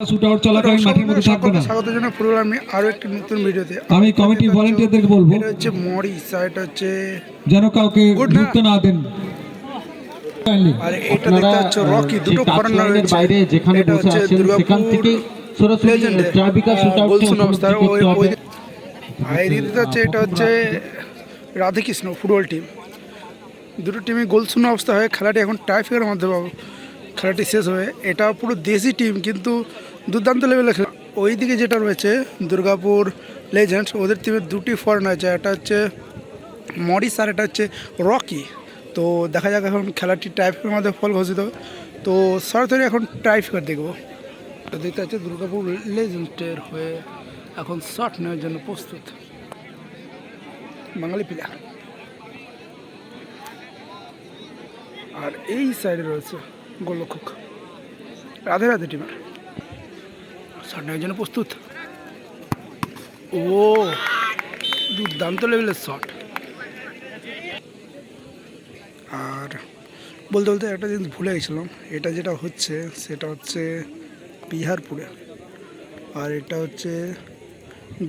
Shoot out চলাকালীন মাঠের মধ্যে থাকবে না। সকলকে স্বাগত জানাই। ফুটবল আমি আরও একটি নতুন ভিডিওতে। আমি কমিটির ভলেন্টিয়ারদেরকে বলব। এটা হচ্ছে হচ্ছে যেন কাউকে ঢুকতে না দেন। আর এটা দেখতে হচ্ছে রকি দুটো ফরেনার রয়েছে। বাইরে যেখানে এটা বসে হচ্ছে আছেন সেখান থেকে সরাসরি ওই- ওই- এটা হচ্ছে রাধাকৃষ্ণ ফুটবল টিম দুটো টিমই গোল শূন্য অবস্থা হয়ে খেলাটি এখন টাইফের মাধ্যমে খেলাটি শেষ হয়ে এটা পুরো দেশি টিম কিন্তু দুর্দান্ত লেভেলে খেলে। ওই দিকে যেটা রয়েছে, দুর্গাপুর লেজেন্ডস ওদের টিমের দুটি ফরেন আছে একটা হচ্ছে মরিস আর এটা হচ্ছে রকি। তো দেখা যাক এখন খেলাটি টাইফের মধ্যে ফল ঘোষিত। তো সরাসরি এখন টাইফার দেখব তো দেখতে হচ্ছে দুর্গাপুর লেজেন্ডসের হয়ে এখন শট নেওয়ার জন্য প্রস্তুত। বাঙালি প্লেয়ার আর এই সাইডে রয়েছে গোলক্ষক রাধে রাধে টিমের শট জন্য প্রস্তুত। ও, দুর্দান্ত লেভেলের শট আর বলতে বলতে একটা জিনিস ভুলে গেছিলাম, এটা যেটা হচ্ছে সেটা হচ্ছে বিহারপুরে। আর এটা হচ্ছে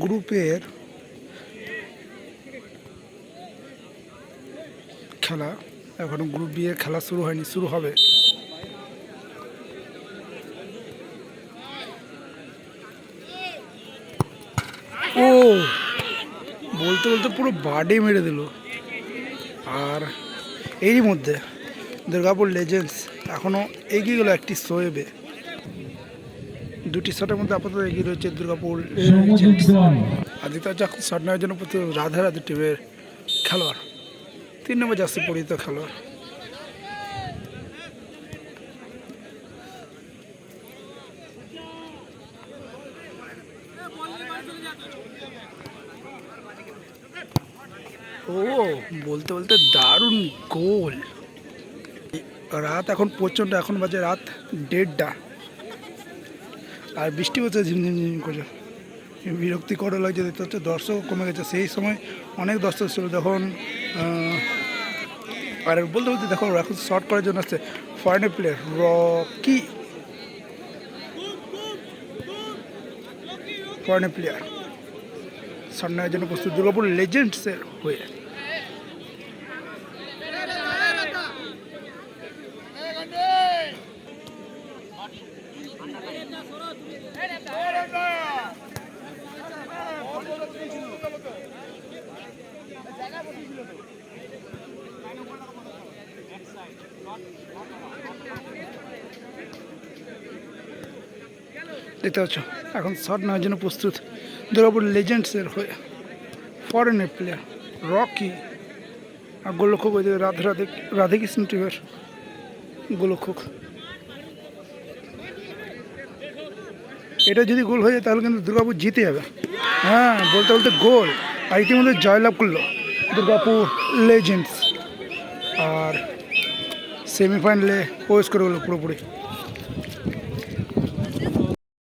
গ্রুপের খেলা। এখনও গ্রুপ বি এর খেলা শুরু হয়নি, শুরু হবে। ও, বলতে বলতে পুরো বাডি মেরে দিল। আর এরই মধ্যে দুর্গাপুর লেজেন্ডস এখনও এগিয়ে গেল একটি সোয়েবে দুটি শটের মধ্যে আপাতত এগিয়ে রয়েছে দুর্গাপুর আর দ্বিতীয় হচ্ছে এখন শট নেওয়ার জন্য প্রচুর রাধা রাধে টিমের খেলোয়াড়। তিন নম্বর জার্সি পরিচিত খেলোয়াড়। ও, বলতে বলতে দারুণ গোল। রাত এখন প্রচণ্ড, এখন বাজে রাত দেড়টা। আর বৃষ্টি হচ্ছে, ঝিমঝিম ঝিম করে। বিরক্তিকর লাগছে, দেখতে হচ্ছে দর্শক কমে গেছে। সেই সময় অনেক দর্শক ছিল, যখন আর বলতে বলতে দেখো, এখন শর্ট করার জন্য আসছে ফরেনের প্লেয়ার রকি ফরেনের প্লেয়ার শট নেওয়ার জন্য প্রস্তুত দুর্গাপুর লেজেন্ডসের হয়ে। দেখতে পাচ্ছ? এখন শট নেওয়ার জন্য প্রস্তুত। দুর্গাপুর লেজেন্ডসের হয়ে ফরেনের প্লেয়ার রকি আর গোলক্ষক ওইদিকে রাধে রাধে, রাধেকৃষ্ণ টিমের গোলক্ষক এটা যদি গোল হয়ে যায়, তাহলে কিন্তু দুর্গাপুর জিতে যাবে। হ্যাঁ বলতে বলতে গোল। আর ইতিমধ্যে জয়লাভ করল দুর্গাপুর লেজেন্ডস আর সেমিফাইনালে পোস্ট করে গেলো পুরোপুরি।